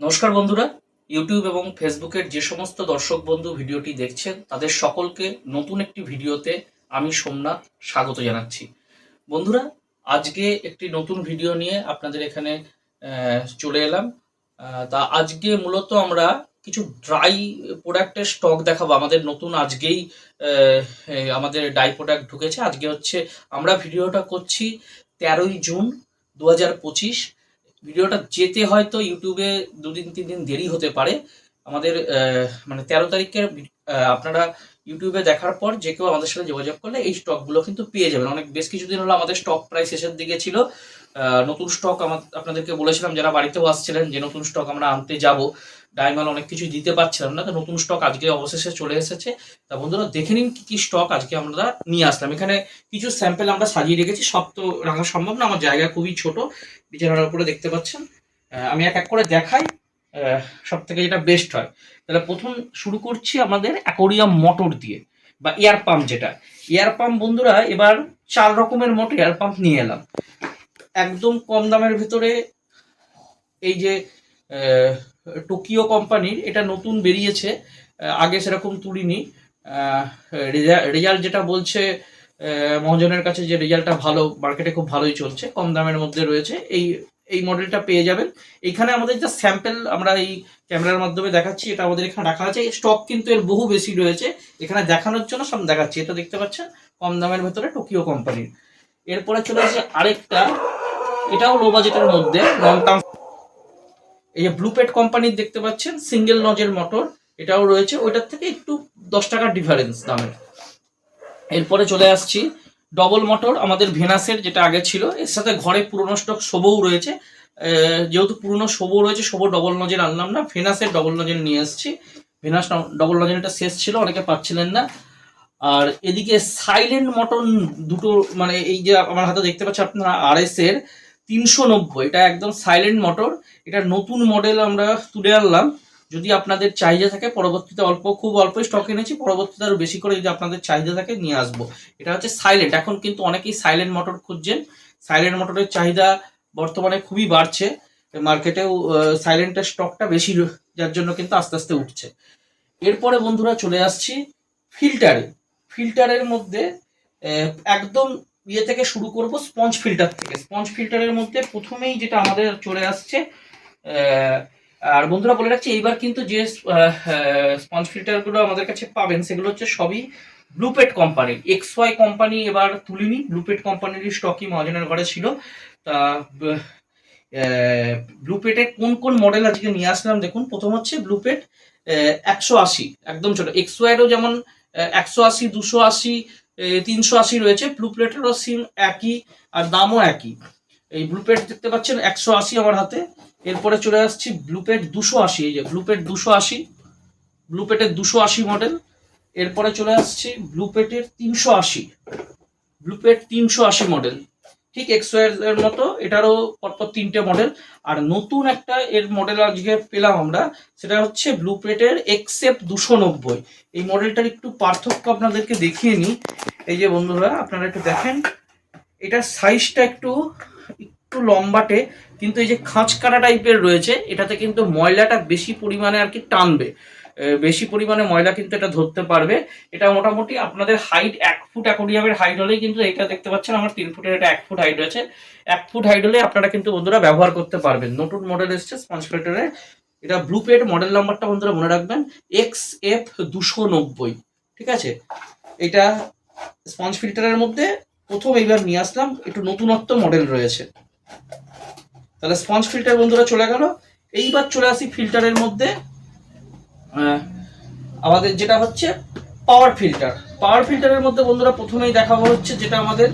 নমস্কার বন্ধুরা। ইউটিউব এবং ফেসবুকের যে সমস্ত দর্শক বন্ধু ভিডিওটি দেখছেন, তাদের সকলকে নতুন একটি ভিডিওতে আমি সোমনাথ স্বাগত জানাচ্ছি। বন্ধুরা, আজকে একটি নতুন ভিডিও নিয়ে আপনাদের এখানে চলে এলাম। তা আজকে মূলত আমরা কিছু ড্রাই প্রোডাক্টের স্টক দেখাবো। আমাদের নতুন আজকেই আমাদের ডাই প্রোডাক্ট ঢুকেছে। আজকে হচ্ছে আমরা ভিডিওটা করছি তেরোই জুন দু হাজার পঁচিশ। ভিডিওটা যেতে হয়তো ইউটিউবে দুদিন তিন দিন দেরি হতে পারে। আমাদের মানে তেরো তারিখের আপনারা ইউটিউবে দেখার পর যে কেউ আমাদের সাথে যোগাযোগ করলে এই স্টকগুলো কিন্তু পেয়ে যাবেন। অনেক, বেশ কিছুদিন হলো আমাদের স্টক প্রায় শেষের দিকে ছিল। নতুন স্টক আপনাদেরকে বলেছিলাম, যারা বাড়িতেও আসছিলেন যে নতুন স্টক আমরা আনতে যাব ডায়মাল অনেক কিছু দিতে পারছিলাম না, তো নতুন স্টক আজকে অবশেষে চলে এসেছে। তা বন্ধুরা, দেখে নিন কি কি স্টক আজকে আমরা নিয়ে আসলাম। এখানে কিছু স্যাম্পেল আমরা সাজিয়ে রেখেছি, সব তো রাখা সম্ভব না, আমার জায়গা খুবই ছোট, বিছানার উপরে দেখতে পাচ্ছেন। আমি এক এক করে দেখাই সব থেকে যেটা বেস্ট হয়। তাহলে প্রথম শুরু করছি আমাদের অ্যাকোরিয়াম মোটর দিয়ে, বা এয়ার পাম্প যেটা। এয়ার পাম্প বন্ধুরা, এবার চার রকমের মোটর এয়ার পাম্প নিয়ে এলাম। একদম কম দামের ভিতরে এই যে টোকিও কোম্পানির, এটা নতুন বেরিয়েছে আগে সেরকম তুলিনি। রেজাল্ট যেটা বলছে মহাজনের কাছে যে রেজাল্টটা ভালো, মার্কেটে খুব ভালোই চলছে, কম দামের মধ্যে রয়েছে, এই এই মডেলটা পেয়ে যাবেন। এখানে আমাদের যা স্যাম্পেল আমরা এই ক্যামেরার মাধ্যমে দেখাচ্ছি, এটা আমাদের এখানে রাখা আছে স্টক কিন্তু এর বহু বেশি রয়েছে, এখানে দেখানোর জন্য সব দেখাচ্ছি, এটা দেখতে পাচ্ছেন, কম দামের ভেতরে টোকিও কোম্পানির। এরপরে চলে আসছে আরেকটা, এটাও লো বাজেটের মধ্যে লং টার্ম এই যে ব্লুপেট কোম্পানির দেখতে পাচ্ছেন সিঙ্গেল নজের মোটর এটাও রয়েছে। ওইটার থেকে একটু দশ টাকার ডিফারেন্স দামের। এরপরে চলে আসছি ডবল মোটর আমাদের ভেনাসের যেটা আগে ছিল, এর সাথে ঘরে পুরনো স্টক শোবও রয়েছে। যেহেতু পুরনো শোবও রয়েছে শোবো ডবল নজের আনলাম না ভেনাসের ডবল নজের নিয়ে এসেছি। ভেনাস ডবল নজেরটা শেষ ছিল, অনেকে পাচ্ছিলেন না। আর এদিকে সাইলেন্ট মটন দুটো মানে এই যে আমার হাতে দেখতে পাচ্ছি আপনারা আর এস এর তিনশো নব্বই, এটা একদম সাইলেন্ট মোটর এটা নতুন মডেল আমরা তুলে আনলাম। যদি আপনাদের চাহিদা থাকে, পরবর্তীতে অল্প, খুব অল্প স্টক এনেছি, পরবর্তীতে আরও বেশি করে যদি আপনাদের চাহিদা থাকে, নিয়ে আসব। এটা হচ্ছে সাইলেন্ট এখন কিন্তু অনেকেই সাইলেন্ট মোটর খুঁজছেন। সাইলেন্ট মোটরের চাহিদা বর্তমানে খুবই বাড়ছে। মার্কেটেও সাইলেন্টের স্টকটা বেশি, যার জন্য কিন্তু আস্তে আস্তে উঠছে। এরপরে বন্ধুরা চলে আসছি ফিল্টারে ফিল্টারের মধ্যে একদম ইয়ে থেকে শুরু করব স্পঞ্জ ফিল্টার থেকে। স্পঞ্জ ফিল্টারের মধ্যে প্রথমেই যেটা আমাদের চলে আসছে আর বন্ধুরা বলে রাখছি, এইবার কিন্তু যে স্পঞ্জ ফিল্টারগুলো আমাদের কাছে পাবেন, সেগুলো হচ্ছে সবই ব্লুপেট কোম্পানির এক্স ওয়াই কোম্পানি এবার তুলিনি ব্লুপেট কোম্পানির স্টকই মহাজনের ঘরে ছিল। তা ব্লুপেটের কোন কোন মডেল আজকে নিয়ে আসলাম দেখুন, প্রথম হচ্ছে ব্লুপেট একশো আশি, একদম ছোট। এক্স ওয়াইয়েরও যেমন একশো আশি, দুশো আশি তিনশো আশি রয়েছে। ব্লু প্লেটেরও সিম একই, আর দামও একই। এই ব্লু প্লেট দেখতে পাচ্ছেন, একশো আশি আমার হাতে। এরপরে চলে আসছি ব্লু প্লেট দুশো আশি। এই যে ব্লু প্লেট দুশো আশি ব্লু প্লেটের দুশো আশি মডেল এরপরে চলে আসছি ব্লু প্লেটের তিনশো আশি। ব্লু প্লেট তিনশো আশি মডেল ঠিক এক্সের মতো, এটারও পরপর তিনটে মডেল আর নতুন একটা এর মডেল আজকে পেলাম আমরা, সেটা হচ্ছে ব্লুপেটের এক্সেপ দুশো নব্বই। এই মডেলটার একটু পার্থক্য আপনাদেরকে দেখিয়ে নিই। এই যে বন্ধুরা, আপনারা একটু দেখেন, এটার সাইজটা একটু একটু লম্বাটে, কিন্তু এই যে খাঁচকাটা টাইপের রয়েছে, এটাতে কিন্তু ময়লাটা বেশি পরিমাণে আর কি টানবে। বেশি পরিমাণে ময়লা কিন্তু এটা ধরতে পারবে। এটা মোটামুটি আপনাদের হাইট এক ফুট অ্যাকোরিয়ামের হাইট হলেই কিন্তু এটা দেখতে পাচ্ছেন, আমার তিন ফুটের এটা এক ফুট হাইট রয়েছে। এক ফুট হাইট হলে আপনারা কিন্তু বন্ধুরা ব্যবহার করতে পারবেন। নতুন মডেল এসছে স্পঞ্জ ফিল্টারের এটা ব্লুপেড মডেল নাম্বারটা বন্ধুরা মনে রাখবেন এক্স এফ দুশো নব্বই, ঠিক আছে? এটা স্পঞ্জ ফিল্টারের মধ্যে প্রথম এইবার নিয়ে আসলাম, একটু নতুনত্ব মডেল রয়েছে। তাহলে স্পঞ্জ ফিল্টার বন্ধুরা চলে গেল। এইবার চলে আসি ফিল্টারের মধ্যে। আমাদের যেটা হচ্ছে পাওয়ার ফিল্টার পাওয়ার ফিল্টারের মধ্যে বন্ধুরা প্রথমেই দেখাবো হচ্ছে যেটা আমাদের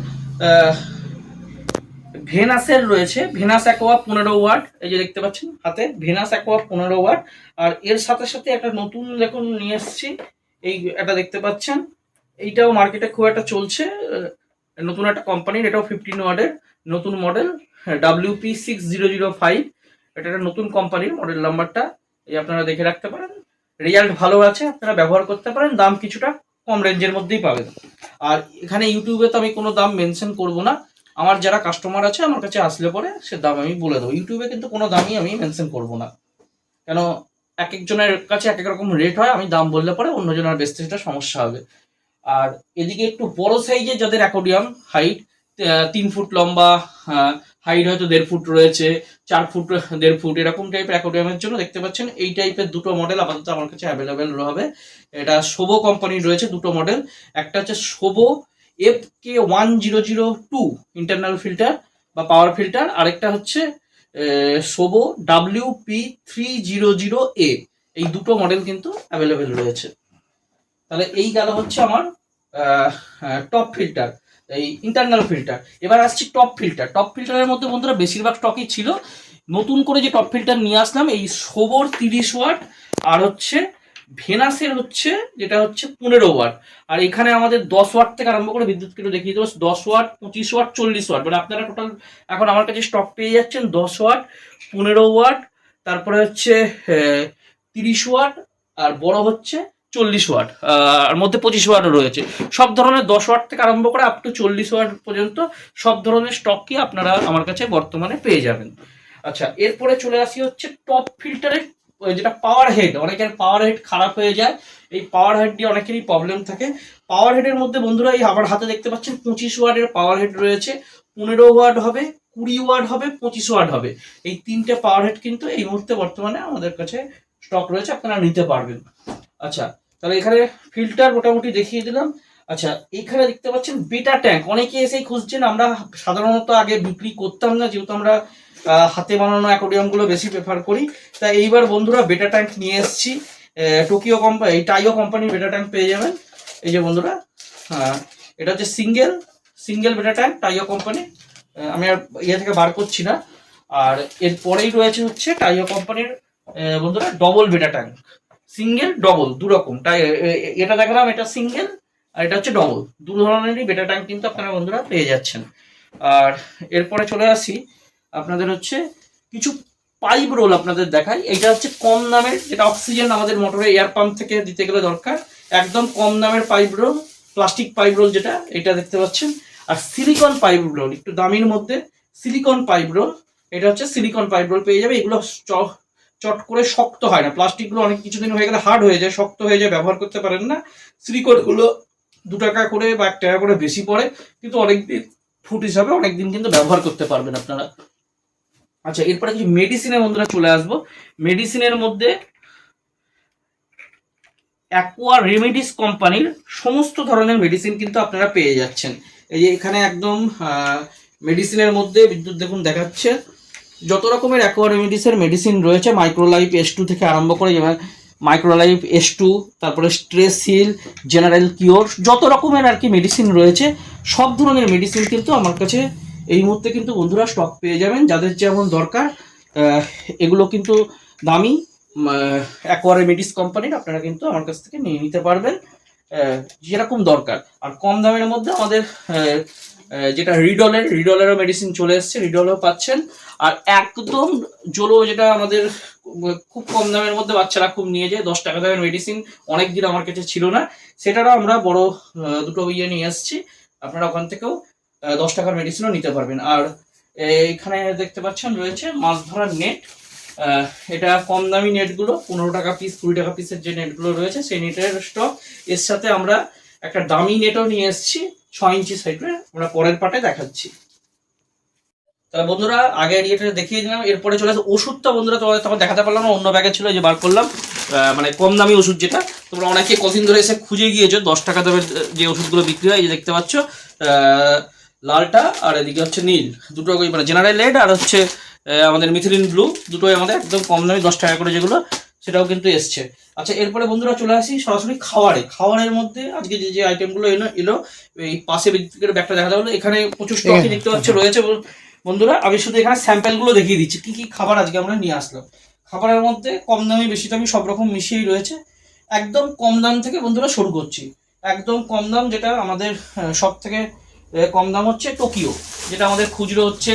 ভেনাসের রয়েছে। ভেনাস অ্যাকোয়া পনেরো ওয়াট। এই যে দেখতে পাচ্ছেন হাতে ভেনাস অ্যাকোয়া পনেরো ওয়াট। আর এর সাথে সাথে একটা নতুন দেখুন নিয়ে এসেছি। এই এটা দেখতে পাচ্ছেন। এইটাও মার্কেটে খুব একটা চলছে। নতুন একটা কোম্পানির এটাও ফিফটিন ওয়ার্ডের নতুন model WP six zero zero five এটা একটা নতুন কোম্পানির মডেল নাম্বারটা এই আপনারা দেখে রাখতে পারেন। রেজাল্ট ভালো আছে, আপনারা ব্যবহার করতে পারেন, দাম কিছুটা কম রেঞ্জের মধ্যেই পাবেন। আর এখানে ইউটিউবে তো আমি কোনো দাম মেনশন করব না, আমার যারা কাস্টমার আছে, আমার কাছে আসলে পরে সে দাম আমি বলে দেবো। ইউটিউবে কিন্তু কোনো দামই আমি মেনশন করব না। কেন, এক একজনের কাছে এক এক রকম রেট হয়, আমি দাম বললে পরে অন্যজনের বেচতে সেটা সমস্যা হবে। আর এদিকে একটু বড় সাইজে যাদের অ্যাকোডিয়াম হাইট তিন ফুট লম্বা হাইট হয়তো দেড় ফুট রয়েছে, চার ফুট, দেড় ফুট, এরকম টাইপের অ্যাকোডিয়ামের জন্য দেখতে পাচ্ছেন। এই টাইপের দুটো মডেল আপাতত আমার কাছে অ্যাভেলেবেল হবে এটা শোভো কোম্পানির রয়েছে দুটো মডেল একটা হচ্ছে Sobo F K one zero zero two internal filter বা পাওয়ার ফিল্টার আরেকটা হচ্ছে Sobo W P three zero zero A এই দুটো মডেল কিন্তু অ্যাভেলেবেল রয়েছে। তাহলে এই গেল হচ্ছে আমার টপ ফিল্টার এই ইন্টারনাল ফিল্টার এবার আসছি টপ ফিল্টার টপ ফিল্টারের মধ্যে বন্ধুরা বেশিরভাগ স্টকই ছিল। নতুন করে যে টপ ফিল্টার নিয়ে আসলাম, এই সোবর তিরিশ ওয়াট আর হচ্ছে ভেনাসের হচ্ছে, যেটা হচ্ছে পনেরো ওয়াট আর এখানে আমাদের দশ ওয়াট থেকে আরম্ভ করে বিদ্যুৎ কিলো দেখিয়ে দেবো দশ ওয়াট পঁচিশ ওয়াট চল্লিশ ওয়াট মানে আপনারা টোটাল এখন আমার কাছে স্টক পেয়ে যাচ্ছেন দশ ওয়াট পনেরো ওয়াট তারপরে হচ্ছে তিরিশ ওয়াট আর বড় হচ্ছে চল্লিশ ওয়াট আর মধ্যে পঁচিশ ওয়াটও রয়েছে। সব ধরনের দশ ওয়াট থেকে আরম্ভ করে আপ টু চল্লিশ ওয়াট পর্যন্ত সব ধরনের স্টকই আপনারা আমার কাছে বর্তমানে পেয়ে যাবেন। আচ্ছা এরপরে চলে আসি হচ্ছে টপ ফিল্টারের যেটা পাওয়ার হেড অনেকের পাওয়ার হেড খারাপ হয়ে যায়। এই পাওয়ার হেড দিয়ে অনেকেরই প্রবলেম থাকে। পাওয়ার হেডের মধ্যে বন্ধুরা, এই আমার হাতে দেখতে পাচ্ছেন পঁচিশ ওয়ার্ডের পাওয়ার হেড রয়েছে। পনেরো ওয়ার্ড হবে, কুড়ি ওয়ার্ড হবে, পঁচিশ ওয়ার্ড হবে। এই তিনটে পাওয়ার হেড কিন্তু এই মুহূর্তে বর্তমানে আমাদের কাছে স্টক রয়েছে, আপনারা নিতে পারবেন। আচ্ছা তাহলে এখানে ফিল্টার মোটামুটি দেখিয়ে দিলাম। আচ্ছা এখানে দেখতে পাচ্ছেন বেটা ট্যাঙ্ক অনেকে এসেই খুঁজছেন, আমরা সাধারণত আগে বিক্রি করতাম না, যেহেতু আমরা হাতে বানানো অ্যাকোডিয়ামগুলো বেশি প্রেফার করি। তাই এইবার বন্ধুরা বেটা ট্যাঙ্ক নিয়ে এসেছি। টোকিও কোম্পানি টাইও কোম্পানির বেটা ট্যাঙ্ক পেয়ে যাবেন। এই যে বন্ধুরা হ্যাঁ এটা হচ্ছে সিঙ্গেল সিঙ্গেল বেটা ট্যাঙ্ক টাইও কোম্পানি আমি আর ইয়ে থেকে বার করছি না। আর এরপরেই রয়েছে হচ্ছে টাইও কোম্পানির বন্ধুরা ডবল বেটা ট্যাঙ্ক সিঙ্গেল ডবল দু রকম। তাই এটা দেখালাম, এটা সিঙ্গেল আর এটা হচ্ছে ডবল দু ধরনেরই বেটা ট্যাঙ্ক কিন্তু আপনারা বন্ধুরা পেয়ে যাচ্ছেন। আর এরপরে চলে আসি, আপনাদের হচ্ছে কিছু পাইপ রোল আপনাদের দেখাই। এটা হচ্ছে কম দামের, যেটা অক্সিজেন আমাদের মোটরে এয়ার পাম্প থেকে দিতে গেলে দরকার। একদম কম দামের pipe roll plastic pipe roll যেটা, এটা দেখতে পাচ্ছেন। আর সিলিকন পাইপ রোল একটু দামির মধ্যে সিলিকন পাইপ রোল এটা হচ্ছে সিলিকন পাইপ রোল পেয়ে যাবে। এগুলো চট করে শক্ত হয় না। প্লাস্টিকগুলো অনেক কিছুদিন হয়ে গেলে হার্ড হয়ে যায়, শক্ত হয়ে যায়, ব্যবহার করতে পারেন না। সিলিকনগুলো দু টাকা করে বা এক টাকা করে বেশি পড়ে, কিন্তু অনেকদিন ফুট হিসাবে অনেকদিন কিন্তু ব্যবহার করতে পারবেন আপনারা। আচ্ছা এরপরে কিছু মেডিসিনের বন্ধুরা চলে আসব। মেডিসিনের মধ্যে অ্যাকোয়া রেমেডিস কোম্পানির সমস্ত ধরনের মেডিসিন কিন্তু আপনারা পেয়ে যাচ্ছেন। এই যে এখানে একদম মেডিসিনের মধ্যে বিদ্যুৎ দেখুন দেখাচ্ছে। যত রকমের অ্যাকোয়া রেমেডিসের মেডিসিন রয়েছে মাইক্রোলাইফ এস টু থেকে আরম্ভ করে মাইক্রোলাইফ এস টু তারপরে স্ট্রেস হিল জেনারেল কিওর যত রকমের আর কি মেডিসিন রয়েছে, সব ধরনের মেডিসিন কিন্তু আমার কাছে এই মুহূর্তে কিন্তু বন্ধুরা স্টক পেয়ে যাবেন। যাদের যেমন দরকার এগুলো কিন্তু দামি অ্যাকোয়া রেমেডিস কোম্পানির আপনারা কিন্তু আমার কাছ থেকে নিয়ে নিতে পারবেন যেরকম দরকার। আর কম দামের মধ্যে আমাদের যেটা রিডলের রিডলেরও মেডিসিন চলে এসছে রিডলও পাচ্ছেন। আর একদম জোলো যেটা আমাদের খুব কম দামের মধ্যে বাচ্চারা খুব নিয়ে যায়, দশ টাকা দামের মেডিসিন অনেক দিন আমার কাছে ছিল না। সেটারও আমরা বড় দুটো ইয়ে নিয়ে এসেছি। আপনারা ওখান থেকেও দশ টাকার মেডিসিনও নিতে পারবেন। আর এখানে দেখতে পাচ্ছেন রয়েছে মাছ ধরার নেট এটা কম দামি নেটগুলো পনেরো টাকা পিস কুড়ি টাকা পিসের যে নেটগুলো রয়েছে, সেই নেটের স্টক এর সাথে আমরা একটা দামি নেটও নিয়ে এসেছি। ছ ইঞ্চি সাইডে আমরা পরের পাটে দেখাচ্ছি। তাহলে বন্ধুরা, আগে ইয়েটা দেখিয়ে দিলাম। এরপরে চলে আসে ওষুধটা। বন্ধুরা, তোমাদের তখন দেখাতে পারলাম না, অন্য ব্যাগে ছিল যে বার করলাম। মানে কম দামি ওষুধ যেটা। তোমরা অনেকে কদিন ধরে এসে খুঁজে গিয়েছো, দশ টাকা দামের যে ওষুধগুলো বিক্রি হয় যে দেখতে পাচ্ছ। লালটা আর এদিকে হচ্ছে নীল। দুটো মানে জেনারেল রেড আর হচ্ছে আমাদের মিথিলিন ব্লু দুটোই আমাদের একদম কম দামি, দশ টাকা করে যেগুলো। সেটাও কিন্তু এসছে। আচ্ছা এরপরে বন্ধুরা চলে আসি সরাসরি খাওয়ারে। খাওয়ারের মধ্যে আজকে যে যে আইটেমগুলো এলো এলো, এই পাশে বিদ্যুতের ব্যাগটা দেখাতে হলো এখানে প্রচুর স্টকই দেখতে পাচ্ছ, রয়েছে বন্ধুরা, আমি শুধু এখানে স্যাম্পেলগুলো দেখিয়ে দিচ্ছি, কি কি খাবার আজকে আমরা নিয়ে আসলাম। খাবারের মধ্যে কম দামি, বেশি দামি সব রকম মিশিয়েই রয়েছে। একদম কম দাম থেকে বন্ধুরা শুরু করছি। একদম কম দাম যেটা আমাদের সব থেকে কম দাম হচ্ছে টোকিও, যেটা আমাদের খুচরো হচ্ছে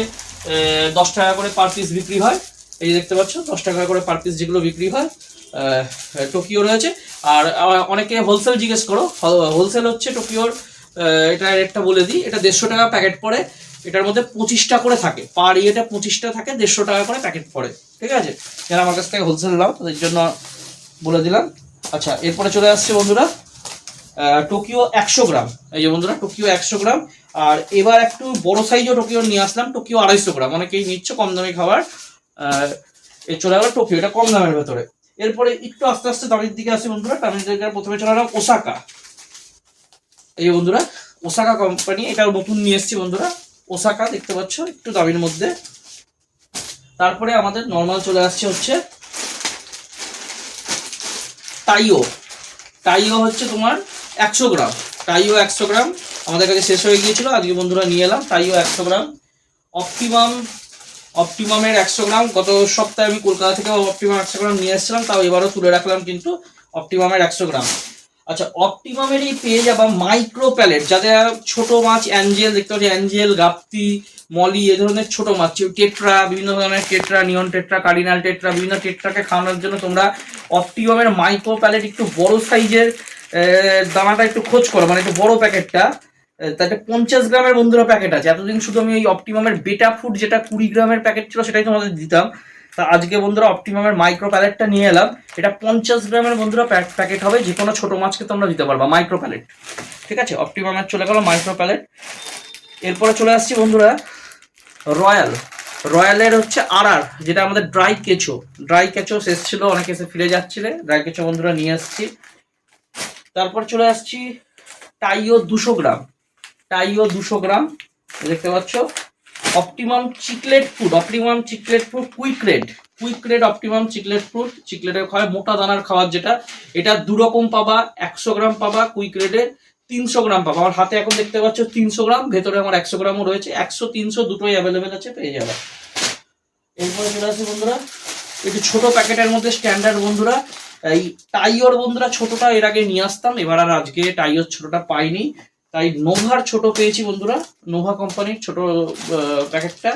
দশ টাকা করে পার পিস বিক্রি হয়। এই যে দেখতে পাচ্ছ, দশ টাকা করে পার পিস যেগুলো বিক্রি হয় টোকিও রয়েছে আর অনেকে হোলসেল জিজ্ঞেস করো হোলসেল হচ্ছে টোকিওর এটা রেটটা বলে দিই, এটা দেড়শো টাকা প্যাকেট পড়ে, এটার মধ্যে পঁচিশটা করে থাকে। পার ইয়েটা পঁচিশটা থাকে, দেড়শো টাকা করে প্যাকেট পড়ে, ঠিক আছে? যারা আমার কাছ থেকে হোলসেল নাও, তাদের জন্য বলে দিলাম। আচ্ছা এরপরে চলে আসছে বন্ধুরা টোকিও একশো গ্রাম। এই যে বন্ধুরা, টোকিও একশো গ্রাম। আর এবার একটু বড় সাইজও টোকিও নিয়ে আসলাম, টোকিও আড়াইশো গ্রাম। অনেকেই নিচ্ছ, কম দামি খাবার। আহ, এ চলে গেলো টোকিও এটা কম দামের ভেতরে। এরপরে একটু আস্তে আস্তে দামের দিকে আসি বন্ধুরা দামের দিকে প্রথমে চলে গেলাম ওসাকা। এই বন্ধুরা ওসাকা কোম্পানি এটা নতুন নিয়ে এসেছি বন্ধুরা। ওসাকা দেখতে পাচ্ছ একটু দামের মধ্যে। তারপরে আমাদের নর্মাল চলে আসছে হচ্ছে টাইও। টাইও হচ্ছে তোমার একশো গ্রাম। টাইও একশো গ্রাম। আমাদের কাছে শেষ হয়ে গিয়েছিল আজকে বন্ধুরা নিয়ে এলাম টাইও একশো গ্রাম। অপটিমাম অপটিমামের একশো গ্রাম। গত সপ্তাহে আমি কলকাতা থেকে অপটিমাম একশো গ্রাম নিয়ে এসেছিলাম, তাও এবারও তুলে রাখলাম কিন্তু অপটিমামের একশো গ্রাম। আচ্ছা অপটিমামেরই পেয়ে যাবা মাইক্রো প্যালেট যাদের ছোট মাছ, অ্যাঞ্জেল, দেখতে পাচ্ছি অ্যাঞ্জেল গাপ্তি মলি, এ ধরনের ছোট মাছ টেট্রা, বিভিন্ন ধরনের tetra, neon tetra, cardinal tetra, বিভিন্ন টেট্রাকে খাওয়ানোর জন্য তোমরা অপটিমামের মাইক্রো প্যালেট একটু বড় সাইজের দানাটা একটু খোঁজ করো মানে একটু বড় প্যাকেটটা। তাতে পঞ্চাশ গ্রামের বন্ধুরা প্যাকেট আছে। এতদিন শুধু আমি ওই অপটিমামের বেটা ফুড যেটা কুড়ি গ্রামের প্যাকেট ছিল সেটাই তোমাদের দিতাম। তা আজকে বন্ধুরা অপটিমামের মাইক্রো প্যালেটটা নিয়ে এলাম। এটা পঞ্চাশ গ্রামের বন্ধুরা প্যাকেট হবে, যে কোনো ছোটো মাছকে তোমরা দিতে পারবা মাইক্রো প্যালেট ঠিক আছে? অপটিমামের চলে গেল মাইক্রো প্যালেট এরপরে চলে আসছি বন্ধুরা রয়্যাল রয়্যালের হচ্ছে আর আর যেটা আমাদের ড্রাই কেঁচো ড্রাই কেঁচো শেষ ছিল, অনেকে এসে ফিরে যাচ্ছিলে। ড্রাই কেঁচো বন্ধুরা নিয়ে আসছি। তারপর চলে আসছি টাইও দুশো গ্রাম। টাইও দুশো গ্রাম, দেখতে পাচ্ছ? Optimum cichlid food optimum cichlid food quick red optimum cichlid food চিকলেটের খাওয়া মোটা দানার খাবার যেটা। এটা দু রকম পাবা, একশো গ্রাম পাবা কুইক তিনশো গ্রাম পাবা। আমার হাতে এখন দেখতে পাচ্ছ তিনশো গ্রাম, ভেতরে আমার একশো গ্রামও রয়েছে, একশো, তিনশো দুটোই অ্যাভেলেবেল আছে, পেয়ে যাবে। এরপরে চলে আসি বন্ধুরা, একটু ছোট প্যাকেটের মধ্যে স্ট্যান্ডার্ড বন্ধুরা। এই টাইওর বন্ধুরা ছোটটা এর আগে নিয়ে আসতাম, এবার আর আজকে টাইওর ছোটটা পাইনি। তাই নোভার ছোট পেয়েছি বন্ধুরা, নোভা কোম্পানির ছোট প্যাকেটটা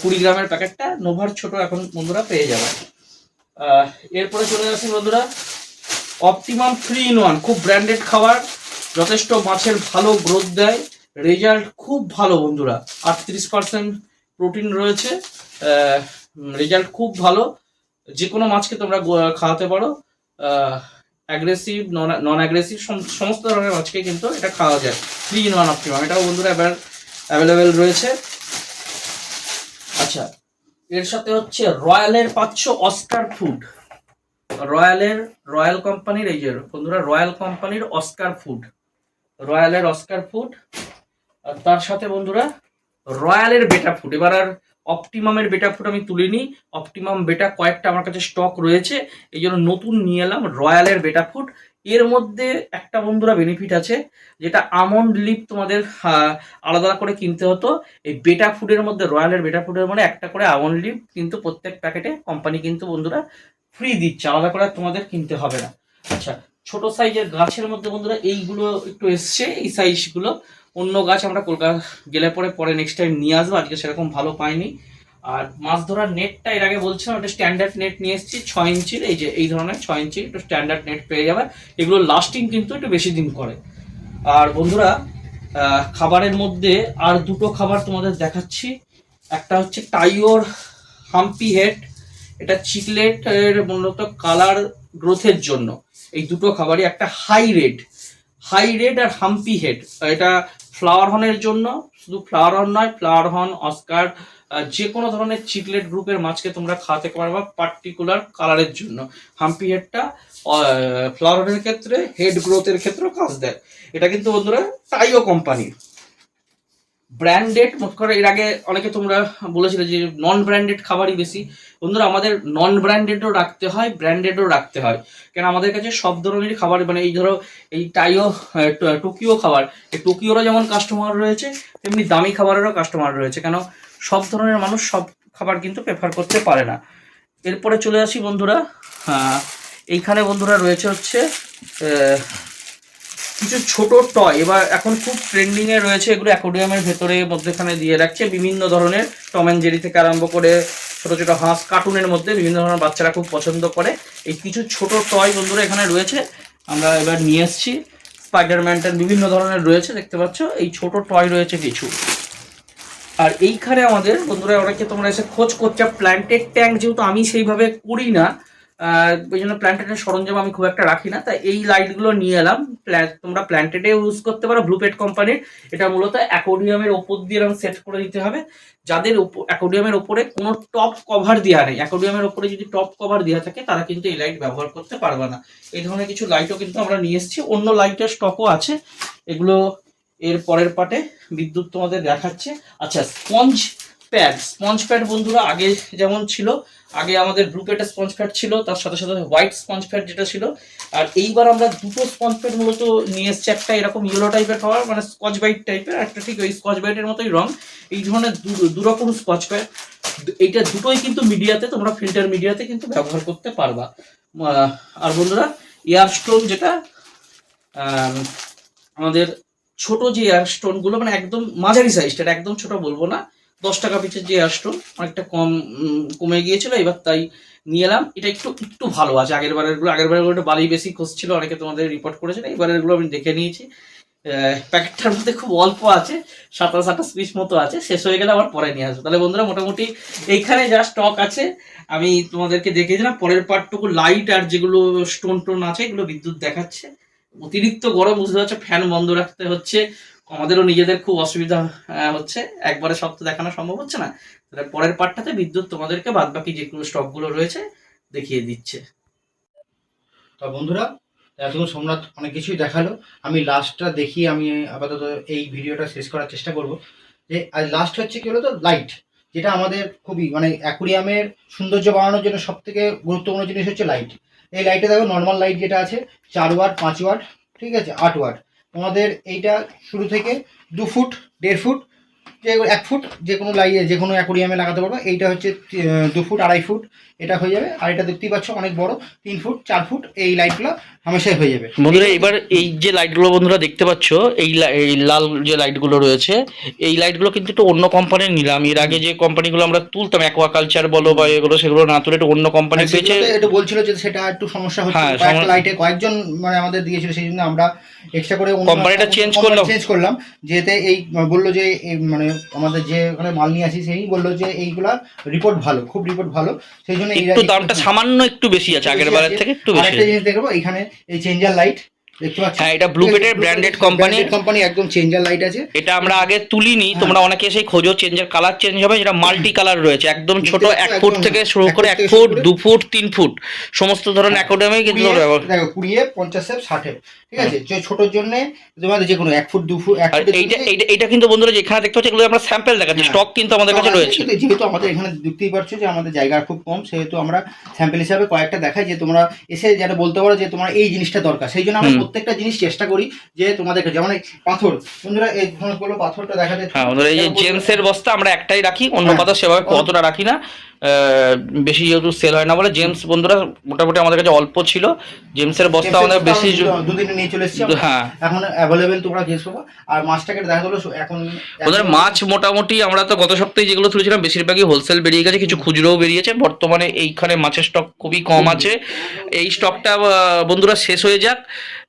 কুড়ি গ্রামের প্যাকেটটা নোভার ছোট এখন বন্ধুরা পেয়ে যাবে। এরপরে চলে আসি বন্ধুরা, অপটিমাম থ্রি ইন ওয়ান, খুব ব্র্যান্ডেড খাবার, যথেষ্ট মাছের ভালো গ্রোথ দেয়, রেজাল্ট খুব ভালো বন্ধুরা, আটত্রিশ পার্সেন্ট প্রোটিন রয়েছে রেজাল্ট খুব ভালো যে কোনো মাছকে তোমরা খাওয়াতে পারো অ্যাগ্রেসিভ নন অ্যাগ্রেসিভ সমস্ত ধরনের মাছকে কিন্তু এটা খাওয়া যায়। থ্রি ইন ওয়ান অপটিমাম এটাও বন্ধুরা এবার অ্যাভেলেবেল রয়েছে। আচ্ছা এর সাথে হচ্ছে রয়্যালের পাচ্ছ অস্কার ফুড। রয়্যালের, রয়্যাল কোম্পানির, এই যে বন্ধুরা, রয়্যাল কোম্পানির অস্কার ফুড। রয়্যালের অস্কার ফুড। আর তার সাথে বন্ধুরা, রয়্যালের বেটা ফুড। এবার আর অপটিমামের বেটা ফুড আমি তুলিনি। অপটিমাম বেটা কয়েকটা আমার কাছে স্টক রয়েছে। এই জন্য নতুন নিয়ে এলাম রয়্যালের বেটা ফুট এর মধ্যে একটা বন্ধুরা বেনিফিট আছে, যেটা আমন্ড লিপ তোমাদের আলাদা করে কিনতে হতো। এই বেটা ফুডের মধ্যে, রয়্যালের বেটা ফুডের মানে একটা করে আমন্ড লিপ কিন্তু প্রত্যেক প্যাকেটে কোম্পানি কিন্তু বন্ধুরা ফ্রি দিচ্ছে। আলাদা করে তোমাদের কিনতে হবে না। আচ্ছা ছোট সাইজের গাছের মধ্যে বন্ধুরা এইগুলো একটু এসছে, এই সাইজগুলো অন্য গাছ আমরা কলকাতা গেলে পরে পরে নেক্সট টাইম নিয়ে আসব। আজকে সেরকম ভালো পাইনি। আর মাছ ধরার নেটটা এর আগে বলছিলাম, একটা স্ট্যান্ডার্ড নেট নিয়ে এসেছি, ছয় ইঞ্চির। এই যে, এই ধরনের ছয় ইঞ্চি একটু স্ট্যান্ডার্ড নেট পেয়ে যাবে। এগুলো লাস্টিং কিন্তু একটু বেশি দিন করে। আর বন্ধুরা খাবারের মধ্যে আর দুটো খাবার তোমাদের দেখাচ্ছি। একটা হচ্ছে টাইওর হাম্পি হেড এটা চিকলেটের মূলত কালার গ্রোথের জন্য। এই দুটো খাবারই একটা হাই রেড হাই রেড আর হাম্পি হেড এটা ফ্লাওয়ার হর্নের জন্য, শুধু ফ্লাওয়ার হর্ন নয় ফ্লাওয়ার হর্ন অস্কার যে কোনো ধরনের চিকলেট গ্রুপের মাছকে তোমরা খাওয়াতে পারবা পার্টিকুলার কালারের জন্য। হাম্পি হেডটা ফ্লাওয়ার হর্নের ক্ষেত্রে হেড গ্রোথের ক্ষেত্রেও কাজ দেয়। এটা কিন্তু বন্ধুরা টাইও কোম্পানির ব্র্যান্ডেড মোট করে এর আগে অনেকে তোমরা বলেছিলে যে নন ব্র্যান্ডেড খাবারই বেশি। বন্ধুরা, আমাদের নন ব্র্যান্ডেডও রাখতে হয় ব্র্যান্ডেডও রাখতে হয়। কেন, আমাদের কাছে সব ধরনের খাবার মানে এই ধরো, এই টাইও টোকিও খাবার, এই টোকিওরও যেমন কাস্টমার রয়েছে, তেমনি দামি খাবারেরও কাস্টমার রয়েছে। কেন, সব ধরনের মানুষ সব খাবার কিন্তু প্রেফার করতে পারে না। এরপরে চলে আসি বন্ধুরা এইখানে বন্ধুরা রয়েছে হচ্ছে কিছু ছোট টয় এবার এখন খুব ট্রেন্ডিং এ রয়েছে, এগুলো অ্যাকোডিয়ামের ভেতরে মধ্যেখানে দিয়ে রাখছে, বিভিন্ন ধরনের টম অ্যান্ড জেরি থেকে আরম্ভ করে ছোট ছোট হাঁস কার্টুনের মধ্যে বিভিন্ন ধরনের বাচ্চারা খুব পছন্দ করে। এই কিছু ছোট টয় বন্ধুরা এখানে রয়েছে, আমরা এবার নিয়ে এসেছি। স্পাইডারম্যানটার বিভিন্ন ধরনের রয়েছে, দেখতে পাচ্ছ? এই ছোট টয় রয়েছে কিছু। আর এইখানে আমাদের বন্ধুরা অনেকে তোমরা এসে খোঁজ করছ প্ল্যান্টেড ট্যাঙ্ক যেহেতু আমি সেইভাবে করি না ওই জন্য প্ল্যান্টেডের সরঞ্জাম আমি খুব একটা রাখি না। তাই এই লাইটগুলো নিয়ে এলাম। তোমরা প্ল্যান্টেডে ইউজ করতে পারো। ব্লুপেট কোম্পানির এটা মূলত অ্যাকোডিয়ামের ওপর দিয়ে এরকম সেট করে দিতে হবে। যাদের অ্যাকোডিয়ামের ওপরে কোনো টপ কভার দেওয়া নেই। অ্যাকোডিয়ামের ওপরে যদি টপ কভার দেওয়া থাকে, তারা কিন্তু এই লাইট ব্যবহার করতে পারবে না। এই ধরনের কিছু লাইটও কিন্তু আমরা নিয়ে এসেছি। অন্য লাইটের স্টকও আছে। এগুলো এর পরের পাটে বিদ্যুৎ তোমাদের দেখাচ্ছে। আচ্ছা স্পঞ্জ প্যাড স্পঞ্জ প্যাড বন্ধুরা, আগে যেমন ছিল আগে আমাদের প্যাডের স্পঞ্জ প্যাড ছিল, তার সাথে সাথে হোয়াইট স্পঞ্জ প্যাড যেটা ছিল, আর এইবার আমরা দুটো স্পঞ্জ প্যাড মূলত নিয়ে এসেছি, একটা এরকম ইয়েলো টাইপের খাওয়ার মানে স্কচ বাইট টাইপের একটা ঠিক ওই স্কচ বাইটের মতোই রং। এই ধরনের দু- দু রকম স্কচ প্যাড এইটা দুটোই কিন্তু মিডিয়াতে, তোমরা ফিল্টার মিডিয়াতে কিন্তু ব্যবহার করতে পারবা। আর বন্ধুরা এয়ার স্টোন যেটা আমাদের ছোট যে এয়ার স্টোনগুলো মানে একদম মাঝারি সাইজটা একদম ছোট বলব না দশ টাকা পিছের যে স্টোন অনেকটা কম কমে গিয়েছিল, এবার তাই নিয়ে এলাম। এটা একটু একটু ভালো আছে। আগের বারেরগুলো আগের বারেরগুলো বালি বেশি খসছিল অনেকে তোমাদের রিপোর্ট করেছিল এবারেরগুলো আমি দেখে নিয়েছি। প্যাকেটটার মধ্যে খুব অল্প আছে, সাতাশ আঠাশ পিস মতো আছে, শেষ হয়ে গেলে আবার পরে নিয়ে আসব। তাহলে বন্ধুরা, মোটামুটি এইখানে যা স্টক আছে, আমি তোমাদেরকে দেখিয়ে দিলাম। পরের পার্টটুকু লাইট আর যেগুলো স্টোন টোন আছে, এগুলো বিদ্যুৎ দেখাচ্ছে। অতিরিক্ত গরম, বুঝতে পারছ ফ্যান বন্ধ রাখতে হচ্ছে। আমাদেরও নিজেদের খুব অসুবিধা হচ্ছে। একবারে সব তো দেখানো সম্ভব হচ্ছে না। তাহলে পরের পার্টটাতে বিদ্যুৎ তোমাদেরকে বাদ বাকি যেগুলো স্টকগুলো রয়েছে দেখিয়ে দিচ্ছে। তো বন্ধুরা, এতক্ষণ সোমনাথ অনেক কিছুই দেখাল। আমি লাস্টটা দেখি, আমি আপাতত এই ভিডিওটা শেষ করার চেষ্টা করব। যে আজ লাস্ট হচ্ছে কি হলো তো লাইট যেটা আমাদের খুবই মানে অ্যাকুরিয়ামের সৌন্দর্য বাড়ানোর জন্য সব থেকে গুরুত্বপূর্ণ জিনিস হচ্ছে লাইট এই লাইটে দেখো নর্মাল লাইট যেটা আছে, চার ওয়াট পাঁচ ওয়াট ঠিক আছে? আট ওয়াট তোমাদের এইটা শুরু থেকে দু ফুট, দেড় ফুট, যে এক ফুট, যে কোনো লাইয়ে, যে কোনো অ্যাকোরিয়ামে লাগাতে পারব। এইটা হচ্ছে দু ফুট, আড়াই ফুট। এটা হয়ে যাবে। আর এটা দেখতেই পাচ্ছ অনেক বড় তিন ফুট চার ফুট এই লাইটগুলো হামেশাই হয়ে যাবে। বন্ধুরা এবার এই যে লাইটগুলো বন্ধুরা দেখতে পাচ্ছ এই লাল যে লাইটগুলো রয়েছে এই লাইটগুলো কিন্তু একটু অন্য কোম্পানির নিলাম। এর আগে যে কোম্পানিগুলো আমরা তুলতাম অ্যাকোয়াকালচার বলো বা এগুলো সেগুলো না তুলে একটু অন্য কোম্পানি পেয়েছে একটু বলছিল যে সেটা একটু সমস্যা হচ্ছে। হ্যাঁ, লাইটে কয়েকজন মানে আমাদের দিয়েছিল সেই জন্য আমরা এক্সট্রা করে কোম্পানিটা চেঞ্জ করলাম। চেঞ্জ করলাম। যেতে এই বলল যে মানে আমাদের যে ওখানে মাল নিয়ে আসি সেই বলল যে এইগুলা রিপোর্ট ভালো খুব রিপোর্ট ভালো। সেই জন্য একটু দামটা সামান্য একটু বেশি আছে আগের বারের থেকে একটু বেশি একটা জিনিস দেখব এখানে এই চেঞ্জার লাইট হ্যাঁ এটা ব্লুপেটের ব্র্যান্ডেড কোম্পানি কোম্পানি একদম চেঞ্জার লাইট আছে। এটা আমরা আগে তুলিনি হ্যাঁ। তোমরা অনেকে এসে খোঁজো চেঞ্জের কালার চেঞ্জ হবে যেটা মাল্টি কালার রয়েছে একদম ছোট এক ফুট থেকে শুরু করে এক ফুট দু ফুট তিন ফুট সমস্ত ধরনের অ্যাকোডামে কিন্তু দেখো কুড়িয়ে পঞ্চাশে ষাটে ঠিক আছে? যে ছোটোর জন্য তোমাদের যে কোনো এক ফুট দু ফুট এক এইটা এইটা এইটা কিন্তু বন্ধুরা যেখানে দেখতে পাচ্ছি এগুলো আমরা স্যাম্পল দেখাচ্ছি হ্যাঁ। স্টক কিন্তু আমাদের কাছে রয়েছে। যেহেতু আমাদের এখানে দেখতেই পারছ যে আমাদের জায়গা খুব কম সেহেতু আমরা স্যাম্পল হিসাবে কয়েকটা দেখাই যে তোমরা এসে যেন বলতে পারো যে তোমার এই জিনিসটা দরকার। সেই জন্য আমরা। প্রত্যেকটা জিনিস চেষ্টা করি যে তোমাদেরকে যেমন এই পাথর বন্ধুরা এই ধরনের পাথরটা দেখা যাচ্ছে হ্যাঁ বন্ধুরা এই যে জেমসের বস্তা আমরা একটাই রাখি অন্য হ্যাঁ। পাতা সেভাবে কতটা রাখি না। বেশি যেহেতু সেল হয় না বলে জেমস বন্ধুরা মোটামুটি আমাদের কাছে অল্প ছিল। জেমসের বস্তা আমাদের বেশি দুদিনে নিয়ে চলে এসেছি হ্যাঁ। এখন অ্যাভেলেবেল তোমরা জিনিস পাবো আর মাছটাকে দেখা গেলো এখন ওদের মাছ মোটামুটি আমরা তো গত সপ্তাহে যেগুলো তুলেছিলাম বেশিরভাগই হোলসেল বেরিয়ে গেছে কিছু খুচরোও বেরিয়েছে। বর্তমানে এইখানে মাছের স্টক খুবই কম আছে। এই স্টকটা বন্ধুরা শেষ হয়ে যাক।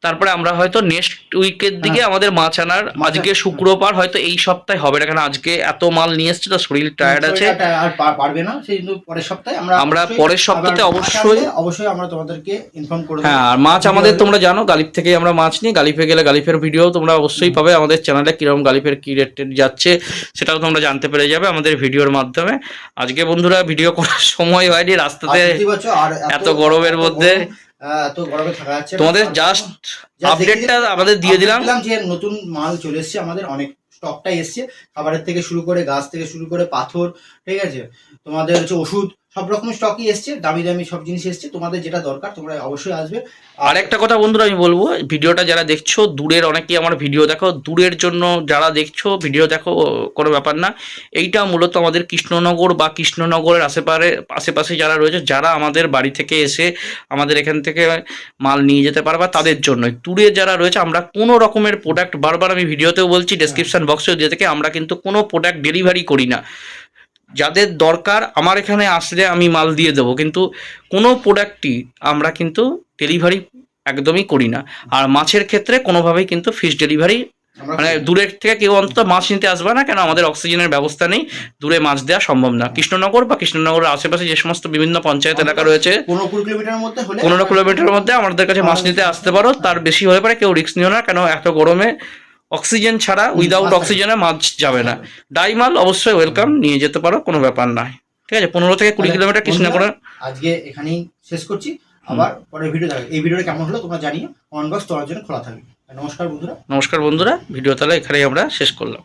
তারপরে আমরা হয়তো নেক্সট উইকের দিকে হ্যাঁ। আমাদের মাছ আনার আজকে শুক্রবার হয়তো এই সপ্তাহে হবে না কারণ আজকে এত মাল নিয়ে এসছে তো শরীর টায়ার্ড আছে। আর পারবে না সেই পরের সপ্তাহে আমরা আমরা পরের সপ্তাহে অবশ্যই- অবশ্যই আমরা তোমাদেরকে ইনফর্ম করে দেবো। হ্যাঁ আর মাছ আমাদের তোমরা জানো গালিফ থেকে আমরা মাছ নিই গালিফে গেলে গালিফের ভিডিও তোমরা অবশ্যই পাবে আমাদের চ্যানেলে কীরকম গালিফের কি রেট যাচ্ছে সেটাও তোমরা জানতে পেরে যাবে আমাদের ভিডিওর মাধ্যমে। আজকে বন্ধুরা ভিডিও করার সময় হয়নি রাস্তাতে এত গরমের মধ্যে। তোমাদের জাস্ট আপডেটটা আমাদের দিয়ে দিলাম। যে নতুন মাল চলে এসেছে আমাদের অনেক স্টকটাই এসছে। খাবারের থেকে শুরু করে গাছ থেকে শুরু করে পাথর ঠিক আছে? তোমাদের হচ্ছে ওষুধ সব রকম স্টকই এসছে দামি দামি সব জিনিস এসছে। তোমাদের যেটা দরকার তোমরা অবশ্যই আসবে। আর একটা কথা বন্ধুরা আমি বলব ভিডিওটা যারা দেখছ দূরের অনেকেই আমার ভিডিও দেখো দূরের জন্য যারা দেখছ ভিডিও দেখো কোনো ব্যাপার না। এইটা মূলত আমাদের কৃষ্ণনগর বা কৃষ্ণনগরের আশেপাশে আশেপাশে যারা রয়েছে যারা আমাদের বাড়ি থেকে এসে আমাদের এখান থেকে মাল নিয়ে যেতে পারবা তাদের জন্য দূরে যারা রয়েছে, আমরা কোনো রকমের প্রোডাক্ট বারবার আমি ভিডিওতেও বলছি ডেসক্রিপশন বক্সেও দিয়ে থেকে, আমরা কিন্তু কোনো প্রোডাক্ট ডেলিভারি করি না। যাদের দরকার, আমার এখানে আসলে আমি মাল দিয়ে দেবো, কিন্তু কোনো প্রোডাক্টই আমরা কিন্তু ডেলিভারি একদমই করি না। আর মাছের ক্ষেত্রে কোনোভাবেই কিন্তু ফিস ডেলিভারি মানে দূরের থেকে কেউ অন্তত মাছ নিতে আসবে না কেন আমাদের অক্সিজেনের ব্যবস্থা নেই দূরে মাছ দেওয়া সম্ভব না। কৃষ্ণনগর বা কৃষ্ণনগরের আশেপাশে যে সমস্ত বিভিন্ন পঞ্চায়েত এলাকা রয়েছে পনেরো কিলোমিটারের মধ্যে আমাদের কাছে মাছ নিতে আসতে পারো তার বেশি হয়ে পারে কেউ রিস্ক নিও না কেন এত গরমে অক্সিজেন ছাড়া উইদাউট অক্সিজেনে মাছ যাবে না। ডাইমাল অবশ্যই ওয়েলকাম নিয়ে যেতে পারো কোনো ব্যাপার নয় ঠিক আছে পনেরো থেকে কুড়ি কিলোমিটার কৃষ্ণনগরে। আজকে এখানেই শেষ করছি। আবার পরের ভিডিও দেখো এই ভিডিওটা কেমন হলো তোমরা জানিও কমেন্ট বক্স তোমার জন্য খোলা থাকবে। নমস্কার বন্ধুরা। নমস্কার বন্ধুরা ভিডিও তাহলে এখানেই আমরা শেষ করলাম।